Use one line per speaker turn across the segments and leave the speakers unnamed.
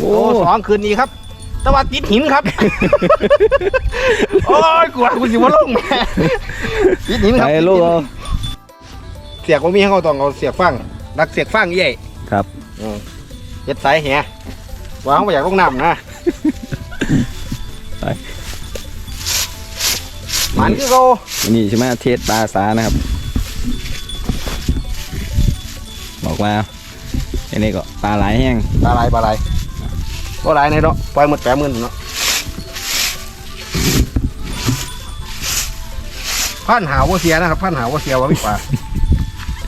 โอ้
โอ้สองคืนนี้ครับ แตะวันติดหินครับ โอ้ยกลัวกูสิว่าลงแม่ติดหินครับ
ไปลูกเอา
เสียกว่ามีให้เขาต้องเอาเสียกฟังรักเสียกฟังเย่
ครับ
อืมเฮ็ดสายแหวางไปอยากลงน้ำนะ
ไป
มันคือเขา
วันนี้ใช่ไหมเทศปลาสานะครับ บอกว่าอันนี้ก็ปลาหลายแห้ง
ปลาไหลปลาไหล ปลาไหลในเนาะปล่อยหมดแปดหมื่นเนาะพันหาว่าเสียนะครับพันหาว่าเสียว่าไม่ปลา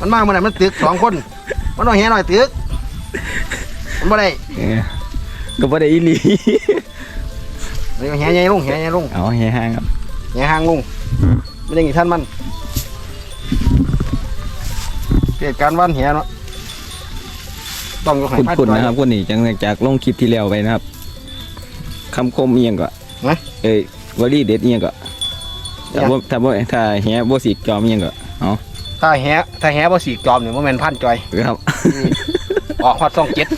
มันมาเมื่อไหร่มันตึกสองคน มันต้องแห่หน่อยตึกมันไม่ได้
เออก็บ่ได้อีหลี
เดี๋ยวแห่ใหญ่ลงแห่ใหญ่ลง
เอาแห้งๆครับ
แห่ห่างลงไม่ได้กี่ท่านมันเหตุการณ์วันแห่เนาะ ต้องยกให้พัน
คุณ
ก่อ
นะครับคุณนี่จังจากลงคลิปที่แล้วไปนะครับคำคมเอียงก็
ไหน
เอ้ยวลีเด็ดเอียงก็ถ้าบ่ถ้าบ่ถ้าแฮบ่สีกจอมเอียงก็เอา
ถ้าแห่ถ้าแห่บ่สีกจอมเนี่ยมันเป็นพันจอย
ครับ
ออกฮอดซ่องเจ็ด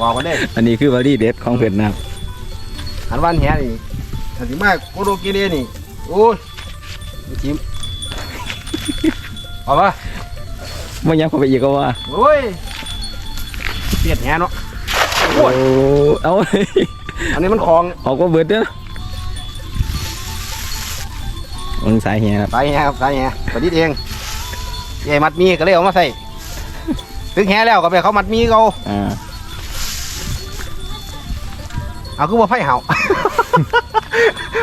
บอกมาได้
อันนี้คือวลีเด็ดของเพิ่นนะครับ
หันวันแห่นี่อันที่มากโคโดเกเรนี่โอ้ยจิ้มเอาปะ
บ่ยังเข้าไปอีกก็ว่า
โอ้ย เปียดแห่เนาะโอ้
โอ้
ย
เอา
อันนี้มันของ
ออกก็เบิดเด้อองสายแฮครับ
สายแห่ครับสายแห่ประดิษฐ์เองใหญ่มัดมีก็เลยเอามาใส่ถึงแห่แล้วก็ไปเขามัดมีเขา
อ่า
เอาคือว่าไฟเห่า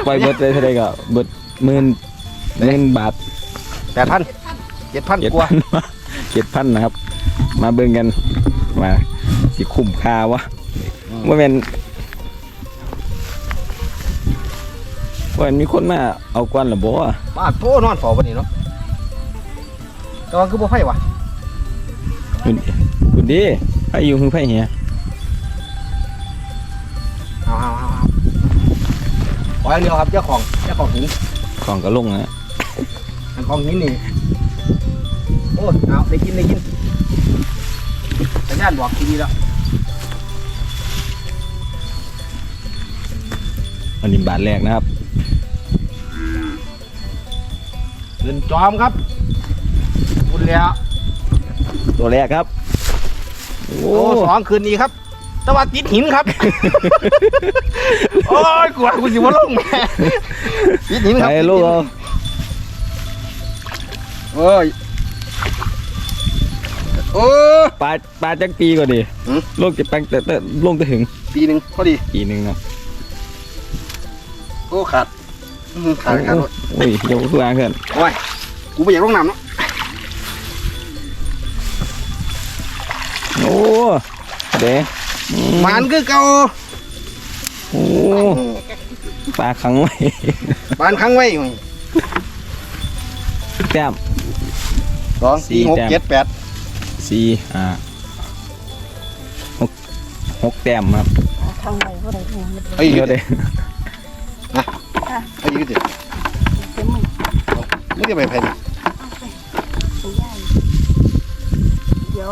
ปล่อยเบิดเลยเท่าใดก็เบิดหมื่นหมื่นบาท
แปดพันเจ็ดพัน
เจ็ด
กว่า
พันเจ็ดพันนะครับ มาเบิ่งกันว่า สิคุ้มค่าวะว่าแม่นว่าแม่นมีคนมาเอากวนหรือบ่อะ
มาโตนอนเฝ้าวันนี้เนาะแต่ว่าคือบ่ไฟวะ
คุณดิคุณดิไผอยู่คือไผเหีย
เอาเอาเอาเอาขออย่างเดียวครับเจ้าของเจ้าของหิน
ของก็ลงนะ
อันของหินนี่โอ้ยเอาได้กินได้กิน สัญญาณบอกทีดีแล้ว
อันนี้บาทแรกนะครับ
เดินจอมครับคุณแล้ว
ตัวแรกครับ โอ้
โอ้สองคืนนี้ครับ แตะวันติดหินครับ โอ้ยกลัวกูสิว่าลงแม่ติดหินค
ไป
รับ
ลูกเอา
โอ้ย โอ้ย
ปลาปลาจักปีก่อนดิ
หือ
ลงจะปังแต่แต่ลงจะถึง
ปีหนึ่งพอดี
ปีหนึงเนาะ
โอ้ขาดอื้อหือขาดขาด
โอ้ยเดี๋ยวคือวางเพื่อน
โอ้ยกูไม่อยากลงน้ำเนาะ
โอ้เด้อืม
มันคือเก่า
โอ้ปลาขังไว้
บานค้างไว้อยู่
แต้ม
สอง
สี่
สี่หก
แต้ม
เจ็ดแปด
สี่อ่าหกหกแต้มครับ
ทางไหนก็ได้ทั้งนั้น
เฮ้ย
เย
เดี๋ย
อะ
ว
เด้
เฮ้ยยืดเดี๋ยว
เต็มมือ
ไม่ได้ไปแผ่น
ผู้ใหญ่เดี๋ยว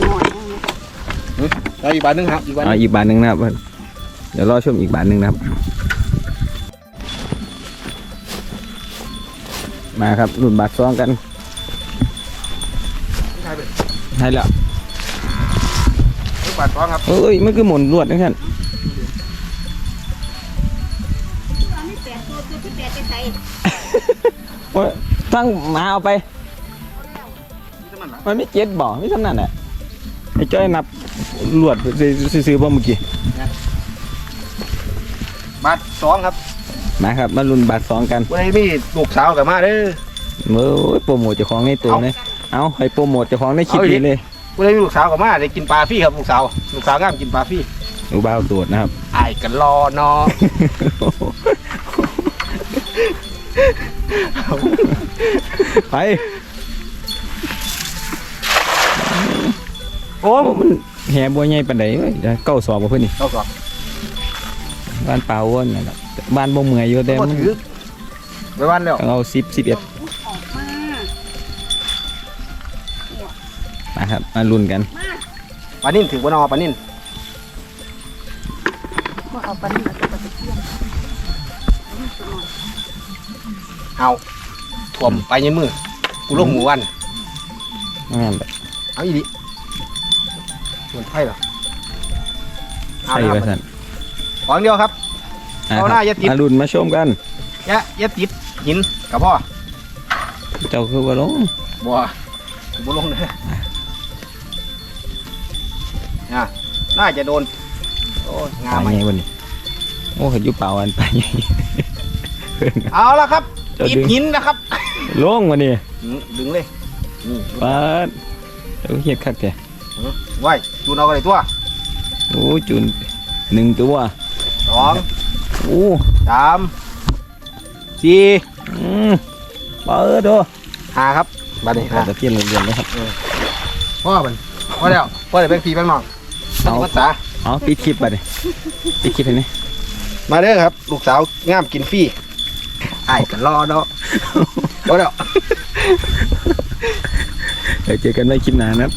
หน่อยนะ
เอาอีกบาทหนึงครับอีกบาทห
เอา
นึง
อีกบาทหนึ่งนะครับเดี๋ยวรอชมอีกบาทหนึ่งนะครับ มาครับรุ่นบาทซองกัน
ใช่ไป
ให้แล้ว
อีกบาทสองครับ
เอ้ยมันคือหมุนรวดนะท่าน
นี่แปดตัวตัวที่แปดจะใส่
โอ้ยตั้งหมาเอาไป
นี่เท่านั้นล่ะ
มันไม่เจ็ดบ่ไม่ทำนั่นแหละไอ้จ้อยนับรวดซื้อๆบ่เมื่อกี้
บาทสองครับ
มาครับมารุ่นบาทสองกัน
วันนี้มีลูกสาวกับมาเด้อ
เมื่อโปรโมทเจ้าของในตัวเลยเอาให้โปรโมทเจ้าของในคลิป
เอาอี
นี้
ก
เลย
วันนี้มีลูกสาวกับมาได้กินปลาฟรีครับลูกสาวลูกสาวงามกินปลาฟรี
อุบ้าวตรวจนะครับ
ไอ้ายกันรอนอ
ไป
โอ้
โอ้มันแห่บัวใหญ่ปานใดเว้ยเดี๋ยวเก้าสอบบ่เพิ่นนี่
เราสอบ
บ้านเปล่าอ้วนนั่นแหละบ้านบ่เมื่อยอยู่แต่
ก็
มัน
ถือไปวันแล้ว
ต้องเอา10 11
ออกมา
นะครับมาลุ้นกัน
มา
ปลานิ่นถือว่านอปลานิ่น
บ่เอาปลานี่เอาแต่ปลาตะเพียน
เอาถ่วมไปยังมือกูลงหมูวัน
แม่นแบบ
เอาอีดิเหมือนไพ่เหรอเอา
ใช่
ละค
ไป
รับ
สั่น
ของเดียวครับ เอาหน้าอย่าติด
มาลุ้นมาชมกัน
อยะอยะติดหินกับพ่อ
เจ้าคือว่าลง
บัวบัวลงเลยนะน่าจะโดน โอ้ยงา
ปลาม
ไหม
ใหญ่บ่นี่โอ้เห็นอยู่เปล่าอันปลาใหญ่
เอาละครับ
เจ้า
ติด
ดึง
หินนะครับ
ลงมานี่
อืมดึงเลยนี่
ปาดเจ้าเฮ็ดคักแท้
ไว้จูนเอากันเลยตัว
โอ้จุนหนึ่งตัว
สอง
โอ้
สามสี่
อืมเปิดดู
ห้าครับบัดนี้
ขอ
ห้า
ตะเพียนเรียนๆนะครับ
พ่อมันพ่อแล้วพ่อได้แบงค์ฟรีแบงค์น้อง
เอา
ภาษา
เอาปิดคลิปไปดิปิดคลิปให้นี่
มาเด้อครับ ลูกสาวงามกินฟรีไอ้ายกันรอเนาะพ่อแล้ว
เดี๋ยวเจอกันในคลิปหน้านะครับ